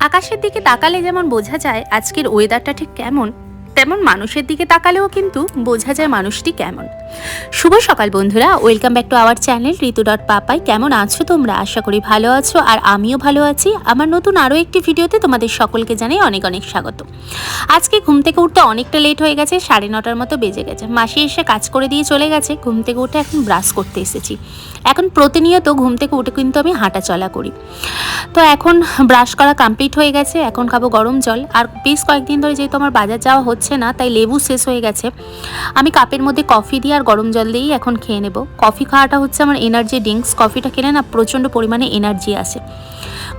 আকাশের দিকে তাকালে যেমন বোঝা যায় আজকের ওয়েদারটা ঠিক কেমন, তেমন মানুষের দিকে তাকালেও কিন্তু বোঝা যায় মানুষটি কেমন। শুভ সকাল বন্ধুরা, welcome back to our channel Ritu dot Papai. কেমন আছো তোমরা? আশা করি ভালো আছো আর আমিও ভালো আছি। আমার নতুন আরও একটি ভিডিওতে তোমাদের সকলকে জানাই অনেক অনেক স্বাগত। আজকে ঘুম থেকে উঠতে অনেকটা লেট হয়ে গেছে, সাড়ে নটার মতো বেজে গেছে। মাসি এসে কাজ করে দিয়ে চলে গেছে, ঘুম থেকে উঠে এখন ব্রাশ করতে এসেছি। এখন প্রতিনিয়ত ঘুম থেকে উঠে কিন্তু আমি হাঁটা চলা করি। তো এখন ব্রাশ করা কমপ্লিট হয়ে গেছে, এখন খাব গরম জল। আর বেশ কয়েকদিন ধরে যেহেতু আমার বাজার যাওয়া হচ্ছে না, তাই লেবু শেষ হয়ে গেছে। আমি কাপের মধ্যে কফি দিয়ে আর গরম জল দিয়েই এখন খেয়ে নেব। কফি খাওয়াটা হচ্ছে আমার এনার্জি ড্রিঙ্কস কফিটা খেলে না প্রচণ্ড পরিমাণে এনার্জি আসে।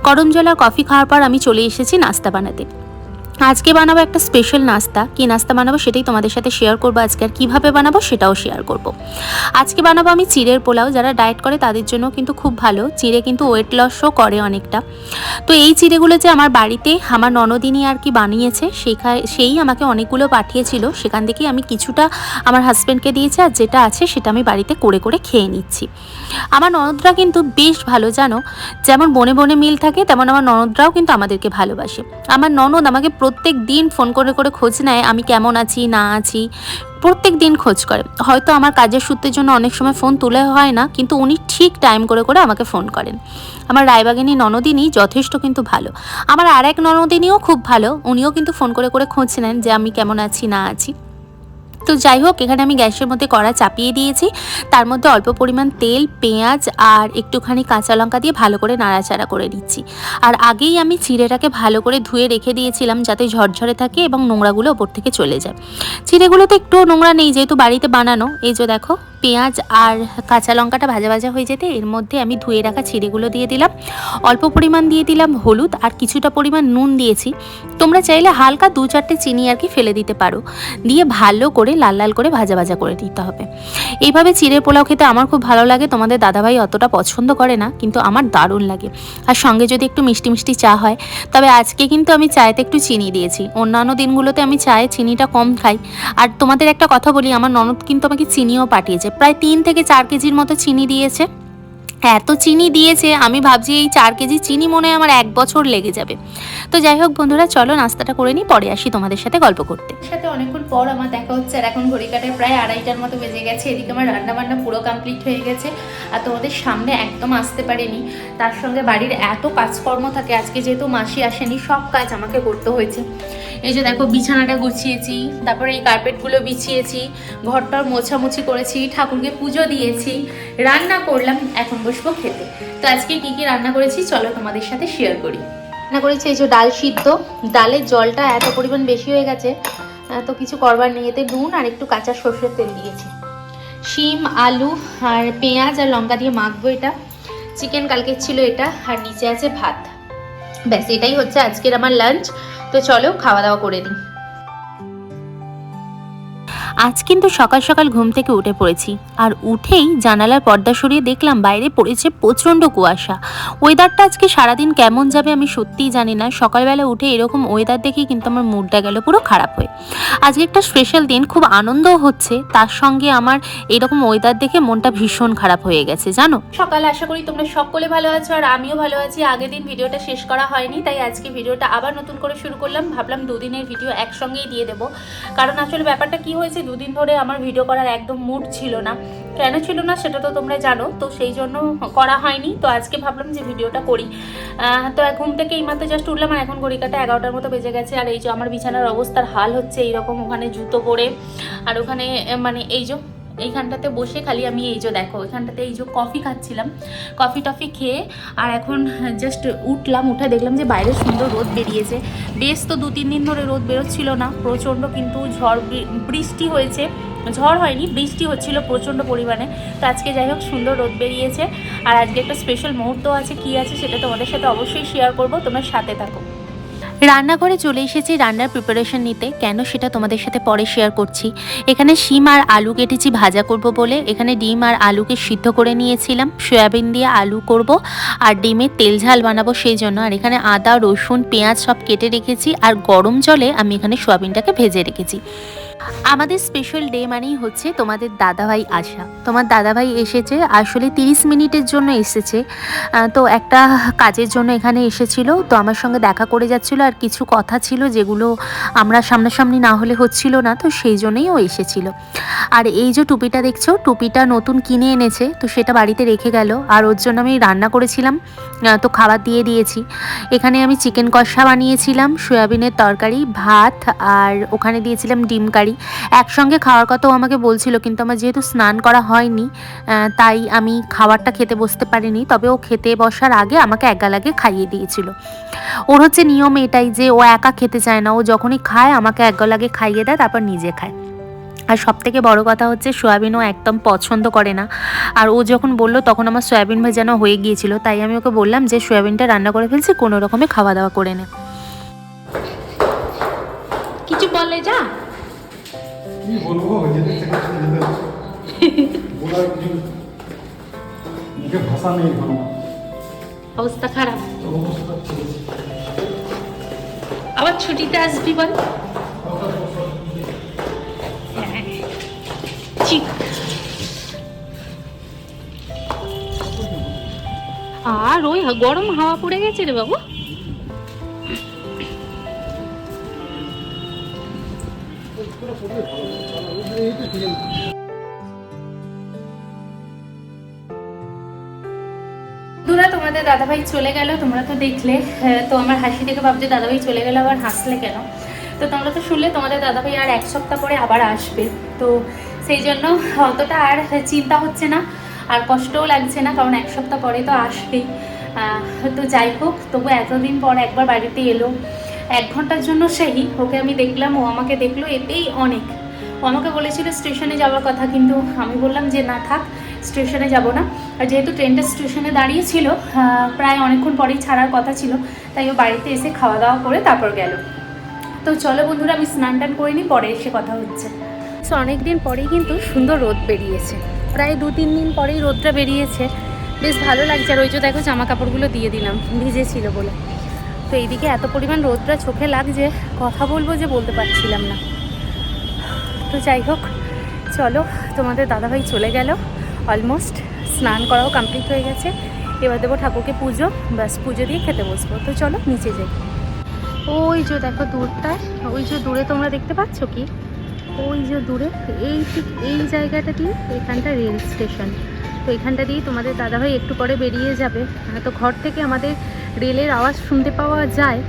গরম জল আর কফি খাওয়ার পর আমি চলে এসেছি নাস্তা বানাতে। আজকে বানাবো একটা স্পেশাল নাস্তা। কি নাস্তা বানাবো সেটাই তোমাদের সাথে শেয়ার করব। আজকে আর কীভাবে বানাবো সেটাও শেয়ার করব। আজকে বানাবো আমি চিড়ের পোলাও। যারা ডায়েট করে তাদের জন্য কিন্তু খুব ভালো। চিড়ে কিন্তু ওয়েট লসও করে অনেকটা। তো এই চিড়েগুলো যে আমার বাড়িতে আমার ননদিনী আর কি বানিয়েছে সেখা সেই আমাকে অনেকগুলো পাঠিয়েছিল। সেখান থেকেই আমি কিছুটা আমার হাজব্যান্ডকে দিয়েছি আর যেটা আছে সেটা আমি বাড়িতে করে করে খেয়ে নিচ্ছি। আমার ননদরা কিন্তু বেশ ভালো, জানো? যেমন বনে বনে মিল থাকে, তেমন আমার ননদরাও কিন্তু আমাদেরকে ভালোবাসে। আমার ননদ আমাকে প্রত্যেক দিন ফোন করে করে খোঁজ নেয় আমি কেমন আছি, না আছি। প্রত্যেক দিন খোঁজ করে। হয়তো আমার কাজের সূত্রের জন্য অনেক সময় ফোন তুলে হয় না, কিন্তু উনি ঠিক টাইম করে করে আমাকে ফোন করেন। আমার রায়বাগিনী ননদিনী যথেষ্ট কিন্তু ভালো। আমার আর এক ননদিনীও খুব ভালো, উনিও কিন্তু ফোন করে করে খোঁজ নেন যে আমি কেমন আছি, না আছি। তো যাই হোক, এখানে আমি গ্যাসের মধ্যে কড়া চাপিয়ে দিয়েছি। তার মধ্যে অল্প পরিমাণ তেল, পেঁয়াজ আর একটুখানি কাঁচা লঙ্কা দিয়ে ভালো করে নাড়াচাড়া করে দিচ্ছি আর আগেই আমি চিড়েটাকে ভালো করে ধুয়ে রেখে দিয়েছিলাম যাতে ঝরঝরে থাকে এবং নোংরাগুলো ওপর থেকে চলে যায়। চিড়েগুলোতে একটু নোংরা নেই, যেহেতু বাড়িতে বানানো, এই যে দেখো। পেঁয়াজ আর কাঁচা লঙ্কাটা ভাজা ভাজা হয়ে যেতে এর মধ্যে আমি ধুয়ে রাখা চিড়েগুলো দিয়ে দিলাম। অল্প পরিমাণ দিয়ে দিলাম হলুদ আর কিছুটা পরিমাণ নুন দিয়েছি। তোমরা চাইলে হালকা দু চারটে চিনি আর কি ফেলে দিতে পারো। দিয়ে ভালো করে লাল লাল করে ভাজা ভাজা করে দিতে হবে। এইভাবে চিড়ে পোলাও খেতে আমার খুব ভালো লাগে, তোমাদের দাদাভাই অতটা পছন্দ করে না, কিন্তু আমার দারুণ লাগে। আর সঙ্গে যদি একটু মিষ্টি মিষ্টি চা হয়, তবে আজকে কিন্তু আমি চায়েতে একটু চিনি দিয়েছি। অন্যান্য দিনগুলোতে আমি চায়ে চিনিটা কম খাই। আর তোমাদের একটা কথা বলি, আমার ননদ কিন্তু আমাকে চিনিও পাঠিয়েছে। প্রায় তিন থেকে চার কেজির মতো চিনি দিয়েছে। এত চিনি দিয়েছে, আমি ভাবছি এই চার কেজি চিনি মনে হয় আমার এক বছর লেগে যাবে। তো যাই হোক বন্ধুরা, চলো নাস্তাটা করে নিই, পরে আসি তোমাদের সাথে গল্প করতে। সাথে অনেকক্ষণ পর আমার দেখা হচ্ছে, আর এখন ঘড়ি কাটায় প্রায় আড়াইটার মতো বেজে গেছে, এদিকে আমার রান্না বান্না পুরো কমপ্লিট হয়ে গেছে, আর তোমাদের সামনে একদম আসতে পারিনি। তার সঙ্গে বাড়ির এত কাজকর্ম থাকে, আজকে যেহেতু মাসি আসেনি, সব কাজ আমাকে করতে হয়েছে। এই যে দেখো বিছানাটা গুছিয়েছি, তারপরে এই কার্পেটগুলো বিছিয়েছি ঘরটার মোছামুছি করেছি, ঠাকুরকে পুজো দিয়েছি, রান্না করলাম, এখন বসবো খেতে। তো আজকে কি কি রান্না করেছি চলো তোমাদের সাথে শেয়ার করি। রান্না করেছি এই যে ডাল সিদ্ধ, ডালের জলটা এত পরিমাণ বেশি হয়ে গেছে তো কিছু করবার নেই, এতে নুন আর একটু কাঁচা সর্ষের তেল দিয়েছি। শিম, আলু আর পেঁয়াজ আর লঙ্কা দিয়ে মাখবো এটা। চিকেন কালকে ছিল এটা, আর নিচে আছে ভাত। ব্যাস, এটাই হচ্ছে আজকের আমার লাঞ্চ তো চলো খাওয়া দাওয়া করে দিই। আজ কিন্তু সকাল সকাল ঘুম থেকে উঠে পড়েছি। আর উঠেই জানালার পর্দা সরিয়ে দেখলাম বাইরে পড়েছে প্রচণ্ড কুয়াশা। ওয়েদারটা আজকে সারাদিন কেমন যাবে আমি সত্যিই জানি না। সকালবেলা উঠে এরকম ওয়েদার দেখেই কিন্তু আমার মুডটা গেল পুরো খারাপ হয়ে। আজকে একটা স্পেশাল দিন, খুব আনন্দও হচ্ছে। তার সঙ্গে আমার এরকম ওয়েদার দেখে মনটা ভীষণ খারাপ হয়ে গেছে, জানো? সকাল, আশা করি তোমরা সকলে ভালো আছো আর আমিও ভালো আছি। আগের দিন ভিডিওটা শেষ করা হয়নি, তাই আজকে ভিডিওটা আবার নতুন করে শুরু করলাম। ভাবলাম দুদিনের ভিডিও একসঙ্গেই দিয়ে দেবো। কারণ আসলে ব্যাপারটা কি হয়েছে দুদিন ধরে আমার ভিডিও করার একদম মুড ছিল না। কেন ছিল না সেটা তো তোমরা জানো, তো সেই জন্য করা হয়নি। তো আজকে ভাবলাম যে ভিডিওটা করি। তো ঘুম থেকে এই মাত্র জাস্ট উঠলাম আর এখন ঘড়িকাটা এগারোটার মতো বেজে গেছে। আর এই যে আমার বিছানার অবস্থার হাল হচ্ছে, এইরকম ওখানে জুতো পরে। আর ওখানে মানে এই যে এইখানটাতে বসে খালি আমি এই যে দেখো এখানটাতে এই যে কফি খাচ্ছিলাম। কফি টফি খেয়ে আর এখন জাস্ট উঠলাম, উঠে দেখলাম যে বাইরে সুন্দর রোদ বেরিয়েছে। বেশ তো দু তিন দিন ধরে রোদ বেরোচ্ছিল না, প্রচণ্ড কিন্তু ঝড় বৃষ্টি হয়েছে। ঝড় হয়নি, বৃষ্টি হচ্ছিল প্রচণ্ড পরিমাণে। তো আজকে যাই হোক সুন্দর রোদ বেরিয়েছে। আর আজকে একটা স্পেশাল মুহূর্ত আছে, কি আছে সেটা তোমাদের সাথে অবশ্যই শেয়ার করব, তোমরা সাথে থাকো। রান্নাঘরে চলে এসেছি রান্নার প্রিপারেশন নিতে। কেন সেটা তোমাদের সাথে পরে শেয়ার করছি। এখানে শিম আর আলু কেটেছি ভাজা করব বলে। এখানে ডিম আর আলুকে সিদ্ধ করে নিয়েছিলাম। সয়াবিন দিয়ে আলু করব আর ডিমের তেল ঝাল বানাবো সেই জন্য। আর এখানে আদা, রসুন, পেঁয়াজ সব কেটে রেখেছি। আর গরম জলে আমি এখানে সয়াবিনটাকে ভেজে রেখেছি। আমাদের স্পেশাল ডে মানেই হচ্ছে তোমাদের দাদাভাই আসা। তোমার দাদাভাই এসেছে, আসলে তিরিশ মিনিটের জন্য এসেছে। তো একটা কাজের জন্য এখানে এসেছিল, তো আমার সঙ্গে দেখা করে যাচ্ছিল, আর কিছু কথা ছিল যেগুলো আমরা সামনাসামনি না হলে হচ্ছিল না, তো সেই জন্যই ও এসেছিল। আর এই যে টুপিটা দেখছ, টুপিটা নতুন কিনে এনেছে, তো সেটা বাড়িতে রেখে গেল। আর ওর জন্য আমি রান্না করেছিলাম তো খাবার দিয়ে দিয়েছি। এখানে আমি চিকেন কষা বানিয়েছিলাম, সয়াবিনের তরকারি, ভাত, আর ওখানে দিয়েছিলাম ডিম কারি। একসঙ্গে খাওয়ার কথাও আমাকে বলছিল, কিন্তু আমার যেহেতু স্নান করা হয়নি তাই আমি খাবারটা খেতে বসতে পারিনি। তবে ও খেতে বসার আগে আমাকে এক গালাগে খাইয়ে দিয়েছিল। ওর হচ্ছে নিয়ম এটাই যে, ও একা খেতে চায় না। ও যখনই খায়, আমাকে এক গলাগে খাইয়ে দেয়, তারপর নিজে খায়। আর সব থেকে বড় কথা হচ্ছে সয়াবিন ও একদম পছন্দ করে না। আর ও যখন বলল, তখন আমার সয়াবিন ভাজানো হয়ে গিয়েছিল। তাই আমি ওকে বললাম যে, সয়াবিনটা রান্না করে ফেলছি, কোনো রকমে খাওয়া দাওয়া করে নে। কিছু বলে যা। কি বলব যেতে থেকে চলে যেতে হচ্ছে। বলার কিছু মুখে ভাষা নেই কোনো অবস্থা খারাপ আবার ছুটিতে আসবি বল ঠিক আর ওই গরম হাওয়া পড়ে গেছে রে বাবু বন্ধুরা তোমাদের দাদাভাই চলে গেল তোমরা তো দেখলে। হ্যাঁ, তো আমার হাসি দেখে ভাবছে দাদাভাই চলে গেল আবার হাসলে কেন? তো তোমরা তো শুনলে তোমাদের দাদাভাই আর এক সপ্তাহ পরে আবার আসবে। তো সেই জন্য অতটা আর চিন্তা হচ্ছে না আর কষ্টও লাগছে না কারণ এক সপ্তাহ পরে তো আসবেই। তো যাই হোক তবু এতদিন পর একবার বাড়িতে এলো। এক ঘণ্টার জন্য সেই, ওকে আমি দেখলাম, ও আমাকে দেখল, এতেই অনেক। ও আমাকে বলেছিল স্টেশনে যাওয়ার কথা, কিন্তু আমি বললাম যে, না, থাক, স্টেশনে যাব না। আর যেহেতু ট্রেনটা স্টেশনে দাঁড়িয়েছিল প্রায় অনেকক্ষণ পরেই ছাড়ার কথা ছিল, তাই ও বাড়িতে এসে খাওয়া দাওয়া করে তারপর গেল। তো চলো বন্ধুরা, আমি স্নান টান করে নিই, পরে এসে কথা হচ্ছে। সো অনেক দিন পরেই কিন্তু সুন্দর রোদ বেরিয়েছে। প্রায় দু তিন দিন পরেই রোদটা বেরিয়েছে। বেশ ভালো লাগছে, আর ওই যে দেখো জামা কাপড়গুলো দিয়ে দিলাম, ভিজেছিল বলে। তো এইদিকে এত পরিমাণ রোদটা চোখে লাগছে কথা বলব যে বলতে পারছিলাম না। তো যাই হোক চলো তোমাদের দাদাভাই চলে গেল। অলমোস্ট স্নান করাও কমপ্লিট হয়ে গেছে। এবার দেবো ঠাকুরকে পুজো ব্যাস পুজো দিয়ে খেতে বসবো। তো চলো নিচে যাই। ওই যে দেখো দূরটায় ওই যে দূরে তোমরা দেখতে পাচ্ছ কি? ওই যে দূরে এই ঠিক এই জায়গাটা দিয়ে এখানটা রেল স্টেশন। তো এখানটা দিয়ে তোমাদের দাদাভাই একটু পরে বেরিয়ে যাবে। আহ, তো ঘর থেকে আমাদের রেলের আওয়াজ শুনতে পাওয়া যায়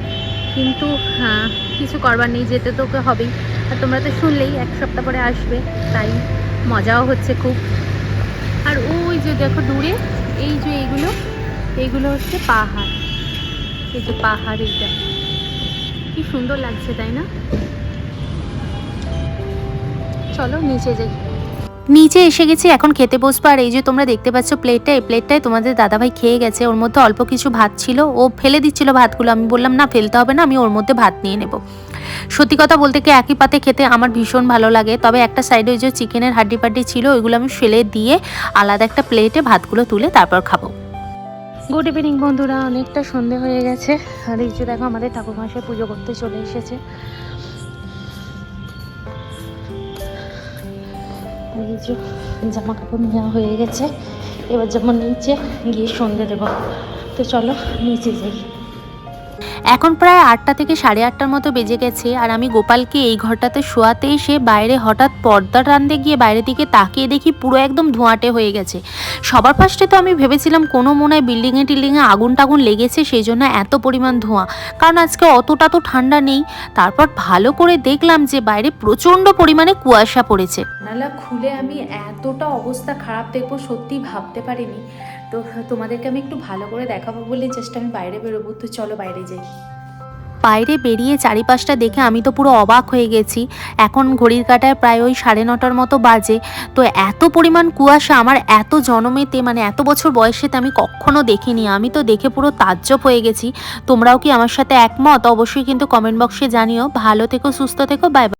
কিন্তু হ্যাঁ, কিছু করবার নেই যেতে তোকে হবেই। আর তোমরা তো শুনলেই এক সপ্তাহ পরে আসবে তাই মজাও হচ্ছে খুব। আর ওই যে দেখো দূরে এই যে এইগুলো এইগুলো হচ্ছে পাহাড়। এই যে পাহাড় এইটা। কি সুন্দর লাগছে তাই না? চলো নিচে যাই। নিচে এসে গেছি, এখন খেতে বসবো। আর এই যে তোমরা দেখতে পাচ্ছ প্লেটটা এই প্লেটটায় তোমাদের দাদাভাই খেয়ে গেছে। ওর মধ্যে অল্প কিছু ভাত ছিল। ও ফেলে দিচ্ছিল ভাতগুলো। আমি বললাম, না, ফেলতে হবে না, আমি ওর মধ্যে ভাত নিয়ে নেব। সত্যি কথা বলতে কি, একই পাতে খেতে আমার ভীষণ ভালো লাগে। তবে একটা সাইডে ওই যে চিকেনের হাড্ডি পাড্ডি ছিল, ওইগুলো আমি ফেলে দিয়ে আলাদা একটা প্লেটে ভাতগুলো তুলে তারপর খাব। গুড ইভিনিং বন্ধুরা। অনেকটা সন্ধে হয়ে গেছে। আর এই যে দেখো, আমাদের ঠাকুর মশাই পুজো করতে চলে এসেছে। এই যে জামা কাপড় নেওয়া হয়ে গেছে। এবার যেমন নিচে গিয়ে সন্ধে দেবো। তো চলো নিচে যাই। এখন প্রায় আটটা থেকে সাড়ে আটটার মতো বেজে গেছে আর আমি গোপালকে এই ঘরটাতে শোয়াতে এসে বাইরে হঠাৎ পর্দা টানতে গিয়ে বাইরের দিকে তাকিয়ে দেখি পুরো একদম ধোঁয়াটে হয়ে গেছে। সবার ফার্স্টে তো আমি ভেবেছিলাম কোনো মনে হয় বিল্ডিংয়ে টিল্ডিংয়ে আগুন টাগুন লেগেছে, সেই জন্য এত পরিমাণ ধোঁয়া। কারণ আজকে অতটা তো ঠান্ডা নেই। তারপর ভালো করে দেখলাম যে বাইরে প্রচণ্ড পরিমাণে কুয়াশা পড়েছে। খুলে আমি এতটা অবস্থা খারাপ দেখব সত্যি ভাবতে পারিনি। তো তোমাদেরকে আমি একটু ভালো করে দেখাবো বলে জাস্ট আমি বাইরে বেরোবো, তো চলো বাইরে যাই। বাইরে বেরিয়ে চারিপাশটা দেখে আমি তো পুরো অবাক হয়ে গেছি। এখন ঘড়ির কাটায় প্রায় ওই সাড়ে নটার মতো বাজে। তো এত পরিমাণ কুয়াশা, আমার এত জনমেতে মানে এত বছর বয়সেতে আমি কখনো দেখিনি। আমি তো দেখে পুরো তাজ্জব হয়ে গেছি। তোমরাও কি আমার সাথে একমত? অবশ্যই কিন্তু কমেন্ট বক্সে জানিও। ভালো থেকো, সুস্থ থেকো বাই